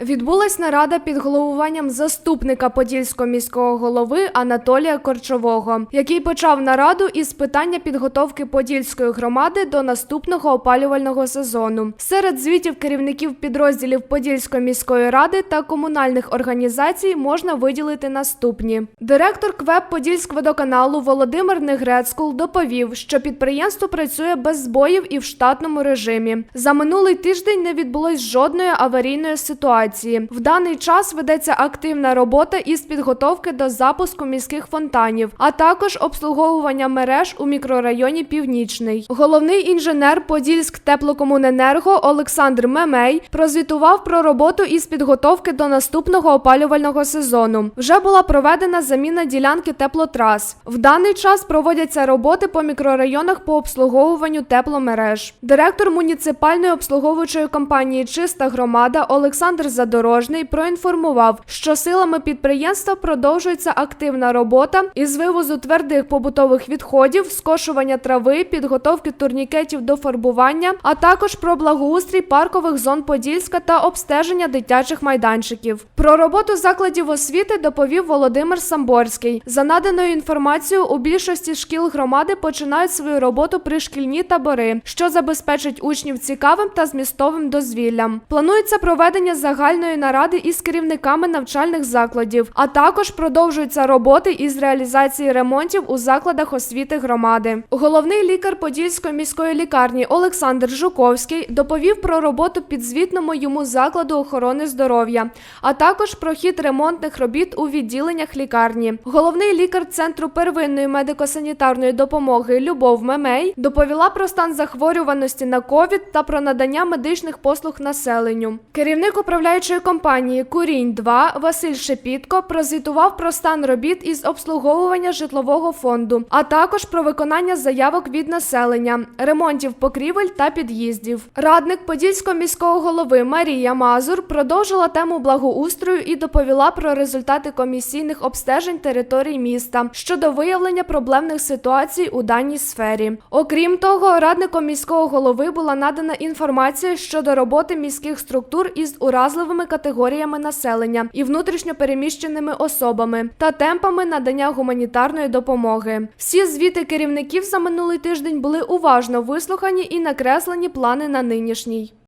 Відбулась нарада під головуванням заступника подільського міського голови Анатолія Корчового, який почав нараду із питання підготовки подільської громади до наступного опалювального сезону. Серед звітів керівників підрозділів Подільської міської ради та комунальних організацій можна виділити наступні. Директор КВЕП Подільськводоканалу Володимир Негрецкул доповів, що підприємство працює без збоїв і в штатному режимі. За минулий тиждень не відбулось жодної аварійної ситуації. В даний час ведеться активна робота із підготовки до запуску міських фонтанів, а також обслуговування мереж у мікрорайоні Північний. Головний інженер Подільськ теплокомуненерго Олександр Мемей прозвітував про роботу із підготовки до наступного опалювального сезону. Вже була проведена заміна ділянки теплотрас. В даний час проводяться роботи по мікрорайонах по обслуговуванню тепломереж. Директор муніципальної обслуговуючої компанії Чиста громада Олександр Задорожний проінформував, що силами підприємства продовжується активна робота із вивозу твердих побутових відходів, скошування трави, підготовки турнікетів до фарбування, а також про благоустрій паркових зон Подільська та обстеження дитячих майданчиків. Про роботу закладів освіти доповів Володимир Самборський. За наданою інформацією, у більшості шкіл громади починають свою роботу пришкільні табори, що забезпечить учнів цікавим та змістовим дозвіллям. Планується проведення загальної наради із керівниками навчальних закладів, а також продовжуються роботи із реалізації ремонтів у закладах освіти громади. Головний лікар Подільської міської лікарні Олександр Жуковський доповів про роботу підзвітному йому закладу охорони здоров'я, а також про хід ремонтних робіт у відділеннях лікарні. Головний лікар центру первинної медико-санітарної допомоги Любов Мемей доповіла про стан захворюваності на ковід та про надання медичних послуг населенню. Керівник управляючої компанії Курінь 2 Василь Шепітко прозвітував про стан робіт із обслуговування житлового фонду, а також про виконання заявок від населення, ремонтів покрівель та під'їздів. Радник Подільського міського голови Марія Мазур продовжила тему благоустрою і доповіла про результати комісійних обстежень територій міста щодо виявлення проблемних ситуацій у даній сфері. Окрім того, радником міського голови була надана інформація щодо роботи міських структур із уразливими категоріями населення і внутрішньо переміщеними особами та темпами надання гуманітарної допомоги. Всі звіти керівників за минулий тиждень були уважно вислухані і накреслені плани на нинішній.